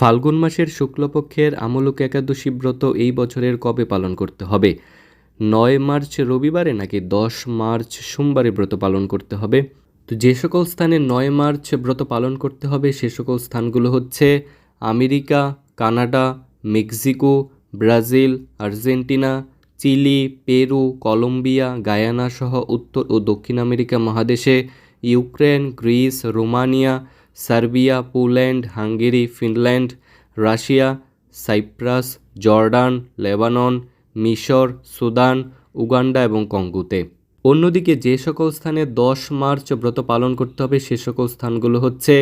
ফাল্গুন মাসের শুক্লপক্ষের আমলক একাদশী ব্রত এই বছরের কবে পালন করতে হবে? নয় মার্চ রবিবারে নাকি দশ মার্চ সোমবারে ব্রত পালন করতে হবে? তো যে সকল স্থানে নয় মার্চ ব্রত পালন করতে হবে, সে সকল স্থানগুলো হচ্ছে America, Canada, Mexico, Brazil, Argentina, Chile, Peru, Colombia, Guyana সহ উত্তর ও দক্ষিণ আমেরিকা মহাদেশে, Ukraine, Greece, Romania Serbia, Poland, Hungary, Finland, Russia, Cyprus, Jordan, Lebanon, মিশর, সুদান, উগান্ডা এবং কঙ্গোতে। অন্যদিকে যে সকল স্থানে দশ মার্চ ব্রত পালন করতে হবে, সে সকল স্থানগুলো হচ্ছে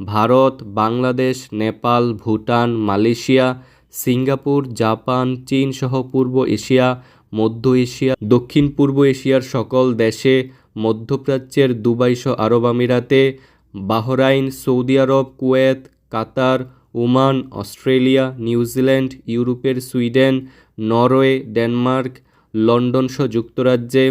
Bharat, Bangladesh, Nepal, Bhutan, Malaysia, Singapore, Japan, চীন সহ পূর্ব এশিয়া, মধ্য এশিয়া, দক্ষিণ পূর্ব এশিয়ার সকল দেশে, মধ্যপ্রাচ্যের দুবাই সহ আরব আমিরাতে বাহরাইন, সৌদি আরব, Kuwait, Qatar, Oman, Australia, New Zealand, ইউরোপের সুইডেন, নরওয়ে, ডেনমার্ক, লন্ডন সহ যুক্তরাজ্যে,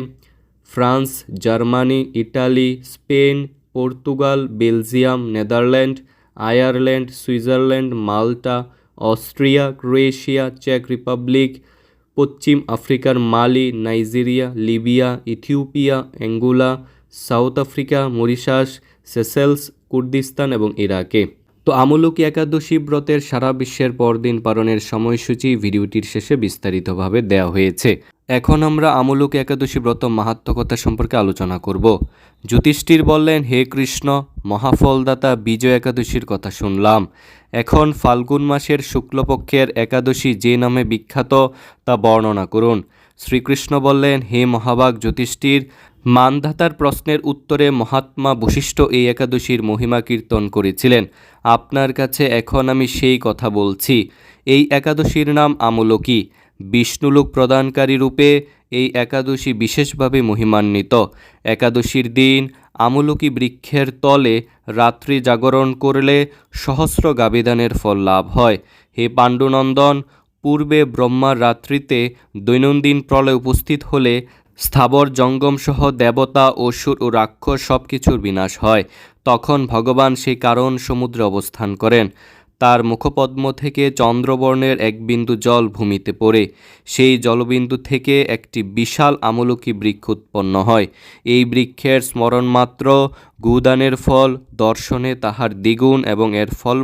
France, Germany, Italy, Spain, Portugal, Belgium, Netherland, Ireland, Switzerland, Malta, Austria, Croatia, check Republic, পশ্চিম আফ্রিকার Mali, Nigeria, Libya, Ethiopia, Angola, South Africa, Mauritius Seychelles, Kurdistan এবং ইরাকে। তো আমলকি একাদশী ব্রতের সারা বিশ্বের পরদিন পালনের সময়সূচি ভিডিওটির শেষে বিস্তারিতভাবে দেওয়া হয়েছে। এখন আমরা আমলক একাদশী ব্রত মাহাত্মকতা সম্পর্কে আলোচনা করব। জ্যোতিষ্ঠির বললেন, হে কৃষ্ণ, মহাফলদাতা বিজয় একাদশীর কথা শুনলাম। এখন ফাল্গুন মাসের শুক্লপক্ষের একাদশী যে নামে বিখ্যাত তা বর্ণনা করুন। শ্রীকৃষ্ণ বললেন, হে মহাবাগ জ্যোতিষ্ঠির মানধাতার প্রশ্নের উত্তরে মহাত্মা বশিষ্ঠ এই একাদশীর মহিমা কীর্তন করেছিলেন। আপনার কাছে এখন আমি সেই কথা বলছি। এই একাদশীর নাম আমলকি। বিষ্ণুলোক প্রদানকারী রূপে এই একাদশী বিশেষভাবে মহিমান্বিত। একাদশীর দিন আমলকি বৃক্ষের তলে রাত্রি জাগরণ করলে সহস্র গাবিদানের ফল লাভ হয়। হে পাণ্ডুনন্দন, পূর্বে ব্রহ্মার রাত্রিতে দৈনন্দিন প্রলয় উপস্থিত হলে স্থাবর জঙ্গমসহ দেবতা, অসুর ও রাক্ষস সব কিছুর বিনাশ হয়। তখন ভগবান সেই কারণ সমুদ্রে অবস্থান করেন। তার মুখপদ্ম থেকে চন্দ্রবর্ণের এক বিন্দু জল ভূমিতে পড়ে। সেই জলবিন্দু থেকে একটি বিশাল আমলকি বৃক্ষ উৎপন্ন হয়। এই বৃক্ষের স্মরণমাত্র গুদানের ফল, দর্শনে তাহার দ্বিগুণ এবং এর ফল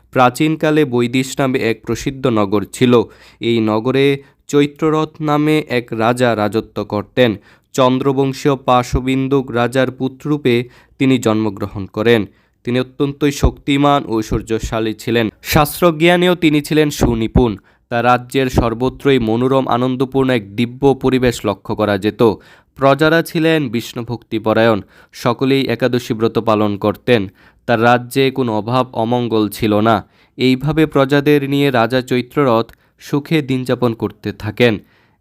প্রাচীনকালে বৈদিশ নামে এক প্রসিদ্ধ নগর ছিল। এই নগরে চৈত্ররথ নামে এক রাজা রাজত্ব করতেন। চন্দ্রবংশীয় পাশবিন্দুক রাজার পুত্ররূপে তিনি জন্মগ্রহণ করেন। তিনি অত্যন্তই শক্তিমান ও ঐশ্বর্যশালী ছিলেন। শাস্ত্রজ্ঞানেও তিনি ছিলেন সুনিপুণ। তার রাজ্যের সর্বত্রই মনোরম, আনন্দপূর্ণ এক দিব্য পরিবেশ লক্ষ্য করা যেত। প্রজারা ছিলেন বিষ্ণুভক্তিপরায়ণ সকলেই একাদশী ব্রত পালন করতেন। তার রাজ্যে কোনো অভাব অমঙ্গল ছিল না। এইভাবে প্রজাদের নিয়ে রাজা চৈত্ররথ সুখে দিনযাপন করতে থাকেন।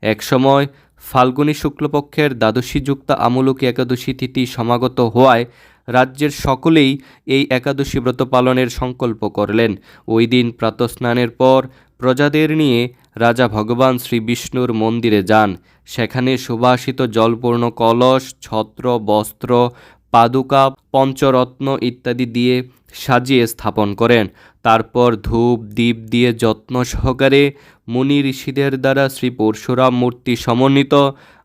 একসময় ফাল্গুনী শুক্লপক্ষের দ্বাদশীযুক্ত আমলকি একাদশী তিথি সমাগত হওয়ায় রাজ্যের সকলেই এই একাদশী ব্রত পালনের সংকল্প করলেন। ওই দিন প্রাতঃস্নানের পর প্রজাদের নিয়ে রাজা ভগবান শ্রী বিষ্ণুর মন্দিরে যান। সেখানে সুবাসিত জলপূর্ণ কলস, ছত্র, বস্ত্র, পাদুকা, পঞ্চরত্ন ইত্যাদি দিয়ে সাজিয়ে স্থাপন করেন। তারপর ধূপ দ্বীপ দিয়ে যত্ন সহকারে মুনি ঋষিদের দ্বারা শ্রী পরশুরাম মূর্তি সমন্বিত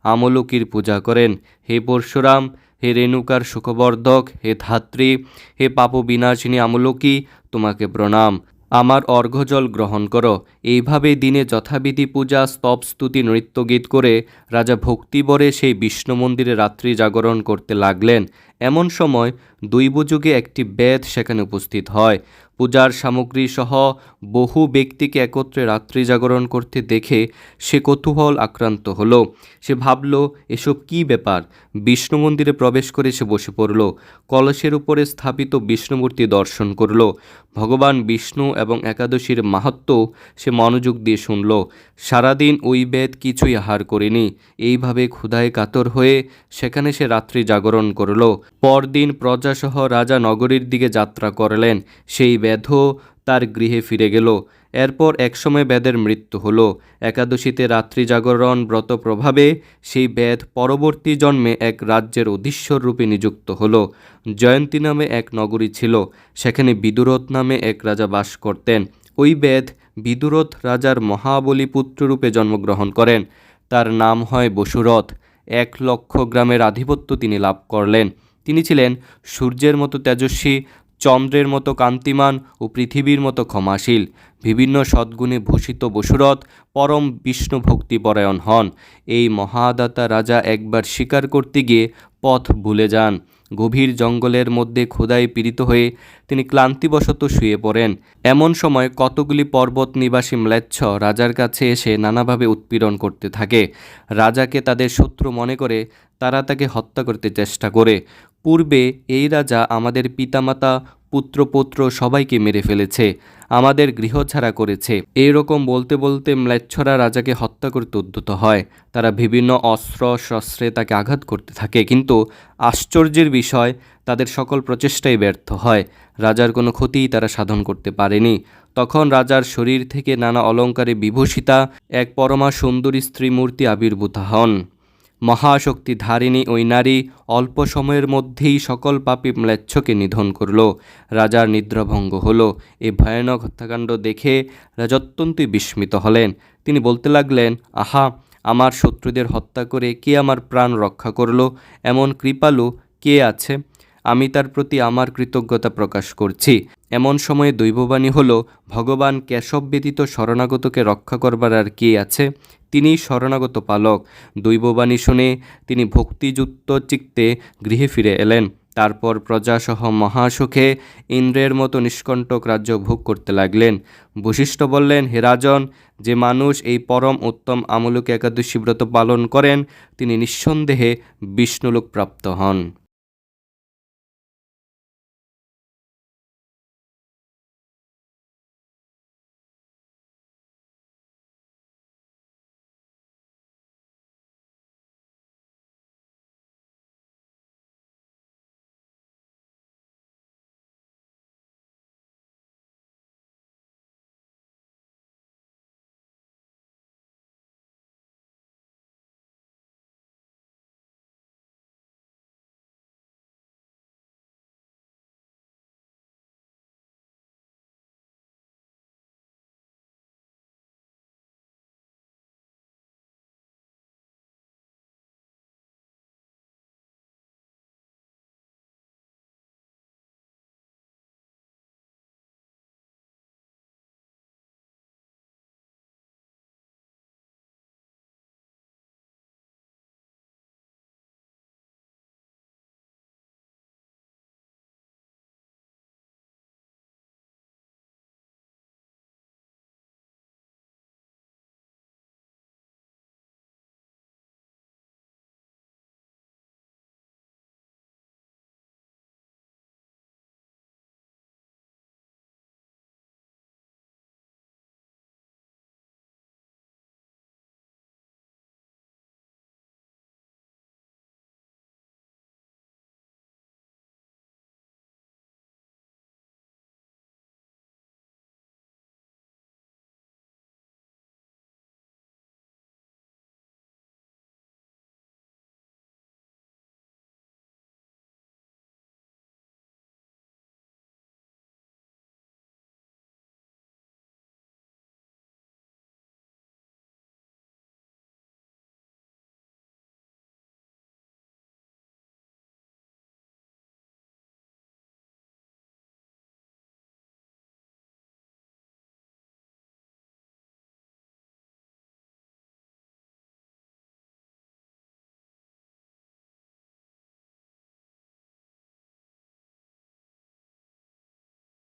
আমলকির পূজা করেন। হে পরশুরাম, হে রেণুকার সুখবর্ধক, হে ধাত্রী, হে পাপ বিনাশিনী আমলকি, তোমাকে প্রণাম। আমার অর্ঘ্যজল গ্রহণ করো। এইভাবে দিনে যথাবিধি পূজা, স্তব স্তুতি, নৃত্যগীত করে রাজা ভক্তিবরে সেই বিষ্ণু মন্দিরে রাত্রি জাগরণ করতে লাগলেন। এমন সময় দৈবযুগে একটি বেদ সেখানে উপস্থিত হয়। পূজার সামগ্রী সহ বহু ব্যক্তিকে একত্রে রাত্রি জাগরণ করতে দেখে সে কৌতূহল আক্রান্ত হলো। সে ভাবল, এসব কী ব্যাপার? বিষ্ণু মন্দিরে প্রবেশ করে সে বসে পড়ল। কলসের উপরে স্থাপিত বিষ্ণুমূর্তি দর্শন করল। ভগবান বিষ্ণু এবং একাদশীর মাহাত্ম সে মনোযোগ দিয়ে শুনল। সারাদিন ওই বেদ কিছুই আহার করেনি। এইভাবে ক্ষুধায় কাতর হয়ে সেখানে সে রাত্রি জাগরণ করল। পরদিন প্রজাসহ রাজা নগরীর দিকে যাত্রা করলেন। সেই বেদও তার গৃহে ফিরে গেল। এরপর একসময় বেদের মৃত্যু হল। একাদশীতে রাত্রি জাগরণ ব্রত প্রভাবে সেই বেদ পরবর্তী জন্মে এক রাজ্যের অধীশ্বর রূপে নিযুক্ত হল। জয়ন্তী নামে এক নগরী ছিল। সেখানে বিদুরথ নামে এক রাজা বাস করতেন। ওই বেদ বিদুরথ রাজার মহাবলী পুত্ররূপে জন্মগ্রহণ করেন। তার নাম হয় বসুরথ। এক লক্ষ গ্রামের আধিপত্য তিনি লাভ করলেন। তিনি ছিলেন সূর্যের মতো তেজস্বী চন্দ্রের মতো কান্তিমান ও পৃথিবীর মতো ক্ষমাশীল। বিভিন্ন সদ্গুণে ভূষিত বসুরথ পরম বিষ্ণু ভক্তিপরায়ণ হন। এই মহাদাতা রাজা একবার শিকার করতে গিয়ে পথ ভুলে যান। গভীর জঙ্গলের মধ্যে ক্ষুধায় পীড়িত হয়ে তিনি ক্লান্তিবশত শুয়ে পড়েন। এমন সময় কতগুলি পর্বত নিবাসী ম্লেচ্ছ রাজার কাছে এসে নানাভাবে উৎপীড়ন করতে থাকে। রাজাকে তাদের শত্রু মনে করে তারা তাকে হত্যা করতে চেষ্টা করে। পূর্বে এই রাজা আমাদের পিতামাতা, পুত্রপৌত্র সবাইকে মেরে ফেলেছে। আমাদের গৃহছাড়া করেছে। এই রকম বলতে বলতে ম্লেচ্ছরা রাজাকে হত্যা করতে উদ্যত হয়। তারা বিভিন্ন অস্ত্র, শস্ত্রে তাকে আঘাত করতে থাকে। কিন্তু আশ্চর্যের বিষয়, তাদের সকল প্রচেষ্টাই ব্যর্থ হয়। রাজার কোনো ক্ষতিই তারা সাধন করতে পারেনি। তখন রাজার শরীর থেকে নানা অলঙ্কারে বিভূষিতা, এক পরমা সুন্দরী স্ত্রী মূর্তি আবির্ভূত হন। মহাশক্তি ধারিণী ওই নারী অল্প সময়ের মধ্যেই সকল পাপী ম্লেচ্ছকে নিধন করল। রাজার নিদ্রাভঙ্গ হল। এই ভয়ানক হত্যাকাণ্ড দেখে রাজা অত্যন্তই বিস্মিত হলেন। তিনি বলতে লাগলেন, আহা, আমার শত্রুদের হত্যা করে কে আমার প্রাণ রক্ষা করল? এমন কৃপালু কে আছে? আমি তার প্রতি আমার কৃতজ্ঞতা প্রকাশ করছি। এমন সময়ে দৈববাণী হল, ভগবান কেশব ব্যতীত শরণাগতকে রক্ষা করবার আর কে আছে? তিনিই শরণাগত পালক। দৈববাণী শুনে তিনি ভক্তিযুক্ত চিত্তে গৃহে ফিরে এলেন। তারপর প্রজাসহ মহাসুখে ইন্দ্রের মতো নিষ্কণ্টক রাজ্য ভোগ করতে লাগলেন। বশিষ্ঠ বললেন, হে রাজন, যে মানুষ এই পরম উত্তম আমলক একাদশী ব্রত পালন করেন, তিনি নিঃসন্দেহে বিষ্ণুলোক প্রাপ্ত হন।